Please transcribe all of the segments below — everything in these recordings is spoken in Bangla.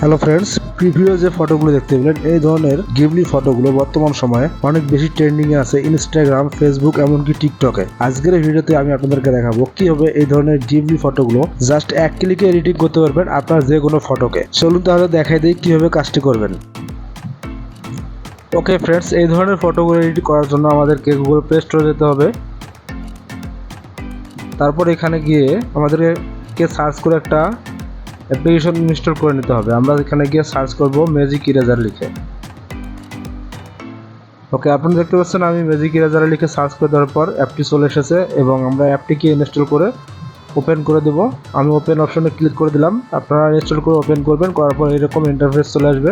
হ্যালো ফ্রেন্ডস প্রিভিউ যে ফটোগুলো দেখতে পেলেন, এই ধরনের গিবলি ফটোগুলো বর্তমান সময়ে অনেক বেশি ট্রেন্ডিং এ আছে ইনস্টাগ্রাম ফেসবুক এমনকি টিকটকে আজকের ভিডিওতে আমি আপনাদেরকে দেখাবো কীভাবে এই ধরনের গিবলি ফটোগুলো জাস্ট এক ক্লিকে এডিটিং করতে পারবেন আপনার যে কোনো ফটোকে চলুন তাহলে দেখাই দিই কীভাবে কাজটি করবেন। ওকে ফ্রেন্ডস এই ধরনের ফটোগুলো এডিট করার জন্য আমাদেরকে গুগল প্লে স্টোরে যেতে হবে। তারপর এখানে গিয়ে আমাদেরকে সার্চ করে একটা অ্যাপ্লিকেশন ইনস্টল করে নিতে হবে। আমরা এখানে গিয়ে সার্চ করব ম্যাজিক ইরেজার লিখে। ওকে আপনারা দেখতে পাচ্ছেন আমি ম্যাজিক ইরেজার লিখে সার্চ করে দেওয়ার পর অ্যাপটি চলে এসেছে এবং আমরা অ্যাপটিকে ইনস্টল করে ওপেন করে দেব। আমি ওপেন অপশনে ক্লিক করে দিলাম। আপনারা ইনস্টল করে ওপেন করবেন, করার পর এরকম ইন্টারফেস চলে আসবে।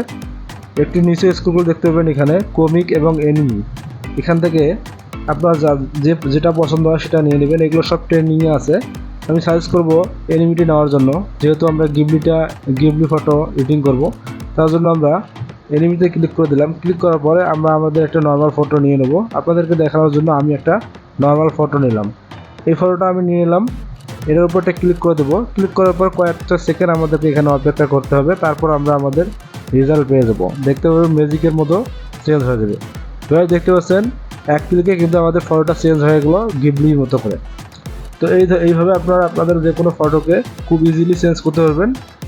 একটি নিচে স্ক্রল দেখতে পাবেন এখানে কমিক এবং এনিমি এখান থেকে আপনার যা যে যেটা পছন্দ হয় সেটা নিয়ে নেবেন। এগুলো সব ট্রেনিংয়ে আছে। আমি সাজেস্ট করব এনিমিটি নেওয়ার জন্য। যেহেতু আমরা গিবলিটা গিবলি ফটো এডিটিং করব, তার জন্য আমরা এনিমিতে ক্লিক করে দিলাম। ক্লিক করার পরে আমরা আমাদের একটা নর্মাল ফটো নিয়ে নেব। আপনাদেরকে দেখানোর জন্য আমি একটা নর্মাল ফটো নিলাম। এই ফটোটা আমি নিয়ে নিলাম। এর উপরটা ক্লিক করে দেবো। ক্লিক করার পর কয়েকটা সেকেন্ড আমাদেরকে এখানে অপেক্ষা করতে হবে। তারপর আমরা আমাদের রেজাল্ট পেয়ে যাব। দেখতে পাবেন ম্যাজিকের মতো চেঞ্জ হয়ে যাবে। দেখতে পাচ্ছেন, এক ক্লিকে কিন্তু আমাদের ফটোটা চেঞ্জ হয়ে গেলো গিবলির মতো করে। তো এই এইভাবে আপনারা আপনাদের যে কোনো ফটোকে খুব ইজিলি চেঞ্জ করতে পারবেন।